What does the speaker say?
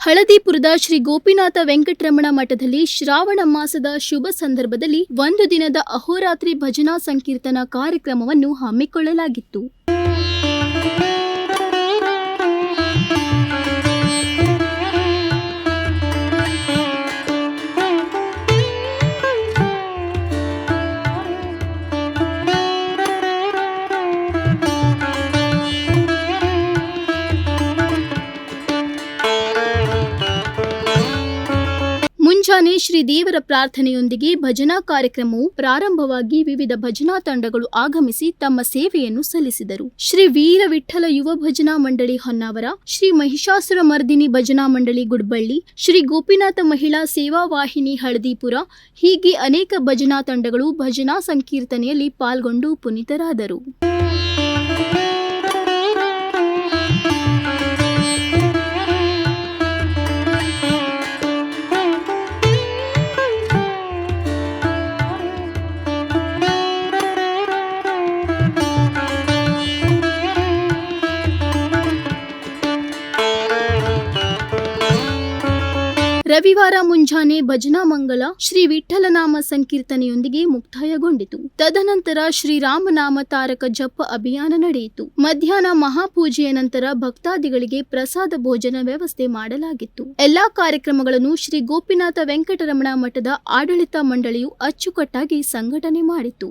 ಹಳದಿಪುರದ ಶ್ರೀ ಗೋಪಿನಾಥ ವೆಂಕಟರಮಣ ಮಠದಲ್ಲಿ ಶ್ರಾವಣ ಮಾಸದ ಶುಭ ಸಂದರ್ಭದಲ್ಲಿ ಒಂದು ದಿನದ ಅಹೋರಾತ್ರಿ ಭಜನಾ ಸಂಕೀರ್ತನಾ ಕಾರ್ಯಕ್ರಮವನ್ನು ಹಮ್ಮಿಕೊಳ್ಳಲಾಗಿತ್ತು. ಮುಂಜಾನೆ ಶ್ರೀ ದೇವರ ಪ್ರಾರ್ಥನೆಯೊಂದಿಗೆ ಭಜನಾ ಕಾರ್ಯಕ್ರಮವು ಪ್ರಾರಂಭವಾಗಿ ವಿವಿಧ ಭಜನಾ ತಂಡಗಳು ಆಗಮಿಸಿ ತಮ್ಮ ಸೇವೆಯನ್ನು ಸಲ್ಲಿಸಿದರು. ಶ್ರೀ ವೀರ ವಿಠಲ ಯುವ ಭಜನಾ ಮಂಡಳಿ ಹೊನ್ನಾವರ, ಶ್ರೀ ಮಹಿಷಾಸುರ ಮರ್ದಿನಿ ಭಜನಾ ಮಂಡಳಿ ಗುಡ್ಬಳ್ಳಿ, ಶ್ರೀ ಗೋಪಿನಾಥ ಮಹಿಳಾ ಸೇವಾ ವಾಹಿನಿ ಹಳದಿಪುರ, ಹೀಗೆ ಅನೇಕ ಭಜನಾ ತಂಡಗಳು ಭಜನಾ ಸಂಕೀರ್ತನೆಯಲ್ಲಿ ಪಾಲ್ಗೊಂಡು ಪುನೀತರಾದರು. ರವಿವಾರ ಮುಂಜಾನೆ ಭಜನಾ ಮಂಗಲ ಶ್ರೀ ವಿಠಲನಾಮ ಸಂಕೀರ್ತನೆಯೊಂದಿಗೆ ಮುಕ್ತಾಯಗೊಂಡಿತು. ತದನಂತರ ಶ್ರೀರಾಮನಾಮ ತಾರಕ ಜಪ ಅಭಿಯಾನ ನಡೆಯಿತು. ಮಧ್ಯಾಹ್ನ ಮಹಾಪೂಜೆಯ ನಂತರ ಭಕ್ತಾದಿಗಳಿಗೆ ಪ್ರಸಾದ ಭೋಜನ ವ್ಯವಸ್ಥೆ ಮಾಡಲಾಗಿತ್ತು. ಎಲ್ಲಾ ಕಾರ್ಯಕ್ರಮಗಳನ್ನು ಶ್ರೀ ಗೋಪಿನಾಥ ವೆಂಕಟರಮಣ ಮಠದ ಆಡಳಿತ ಮಂಡಳಿಯು ಅಚ್ಚುಕಟ್ಟಾಗಿ ಸಂಘಟನೆ ಮಾಡಿತು.